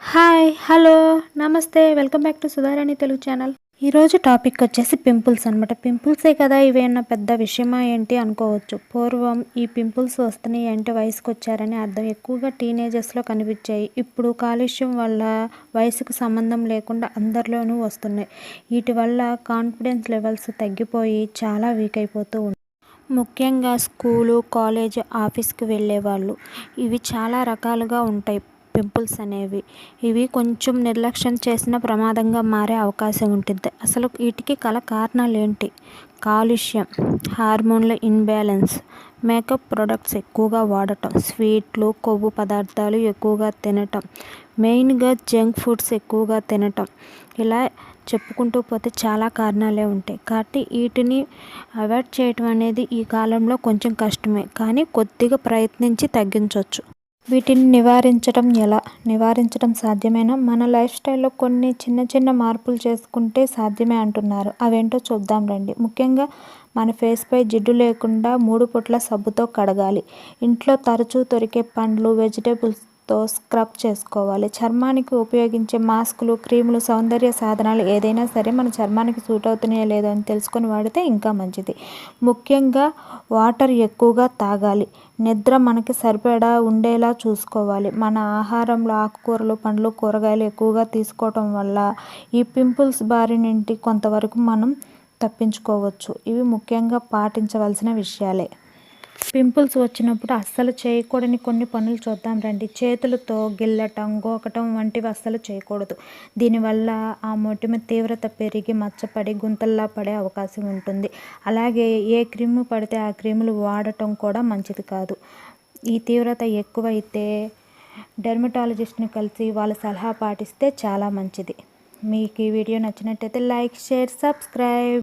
Hi hello నమస్తే welcome back to Sudharani Telugu channel ఈరోజు topic వచ్చేసి పింపుల్స్ అనమాట పింపుల్సే కదా ఇవేమన్నా పెద్ద విషయమా ఏంటి అనుకోవచ్చు. పూర్వం ఈ పింపుల్స్ వస్తున్నాయి అంటే వయసుకు వచ్చారని అర్థం. ఎక్కువగా టీనేజర్స్లో కనిపించాయి. ఇప్పుడు కాలుష్యం వల్ల వయసుకు సంబంధం లేకుండా అందరిలోనూ వస్తున్నాయి. వీటి వల్ల కాన్ఫిడెన్స్ లెవెల్స్ తగ్గిపోయి చాలా వీక్ అయిపోతూ ఉన్నాయి ముఖ్యంగా స్కూలు కాలేజ్ ఆఫీస్కి వెళ్ళే వాళ్ళు ఇవి చాలా రకాలుగా ఉంటాయి. పింపుల్స్ అనేవి. ఇవి కొంచెం నిర్లక్ష్యం చేసిన ప్రమాదంగా మారే అవకాశం ఉంటుంది. అసలు వీటికి కల కారణాలు ఏంటి? కాలుష్యం హార్మోన్ల ఇన్బ్యాలెన్స్ మేకప్ ప్రొడక్ట్స్ ఎక్కువగా వాడటం స్వీట్లు కొవ్వు పదార్థాలు ఎక్కువగా తినటం మెయిన్గా జంక్ ఫుడ్స్ ఎక్కువగా తినటం ఇలా చెప్పుకుంటూ పోతే చాలా కారణాలే ఉంటాయి. కాబట్టి వీటిని అవాయిడ్ చేయటం అనేది ఈ కాలంలో కొంచెం కష్టమే. కానీ కొద్దిగా ప్రయత్నించి తగ్గించవచ్చు వీటిని నివారించడం ఎలా? నివారించడం సాధ్యమేనా? మన లైఫ్ స్టైల్లో కొన్ని చిన్న చిన్న మార్పులు చేసుకుంటే సాధ్యమే అంటున్నారు. అవేంటో చూద్దాం రండి. ముఖ్యంగా మన ఫేస్పై జిడ్డు లేకుండా మూడు పొట్ల సబ్బుతో కడగాలి. ఇంట్లో తరచూ దొరికే పండ్లు వెజిటేబుల్స్ సోప్తో స్క్రబ్ చేసుకోవాలి. చర్మానికి ఉపయోగించే మాస్కులు క్రీములు సౌందర్య సాధనాలు ఏదైనా సరే మన చర్మానికి సూట్ అవుతున్నాయో లేదో అని తెలుసుకొని వాడితే ఇంకా మంచిది. ముఖ్యంగా వాటర్ ఎక్కువగా తాగాలి. నిద్ర మనకి సరిపడా ఉండేలా చూసుకోవాలి. మన ఆహారంలో ఆకుకూరలు పండ్లు కూరగాయలు ఎక్కువగా తీసుకోవటం వల్ల ఈ పింపుల్స్ బారి నుండి కొంతవరకు మనం తప్పించుకోవచ్చు. ఇవి ముఖ్యంగా పాటించవలసిన విషయాలే. పింపుల్స్ వచ్చినప్పుడు అస్సలు చేయకూడని కొన్ని పనులు చూద్దాం రండి. చేతులతో గిల్లటం గోకటం వంటివి అస్సలు చేయకూడదు. దీనివల్ల ఆ మొటిమ తీవ్రత పెరిగి మచ్చపడి గుంతల్లా పడే అవకాశం ఉంటుంది. అలాగే ఏ క్రీము పడితే ఆ క్రీములు వాడటం కూడా మంచిది కాదు. ఈ తీవ్రత ఎక్కువైతే డెర్మటాలజిస్ట్ని కలిసి వాళ్ళ సలహా పాటిస్తే చాలా మంచిది. మీకు ఈ వీడియో నచ్చినట్టయితే లైక్ షేర్ సబ్స్క్రైబ్.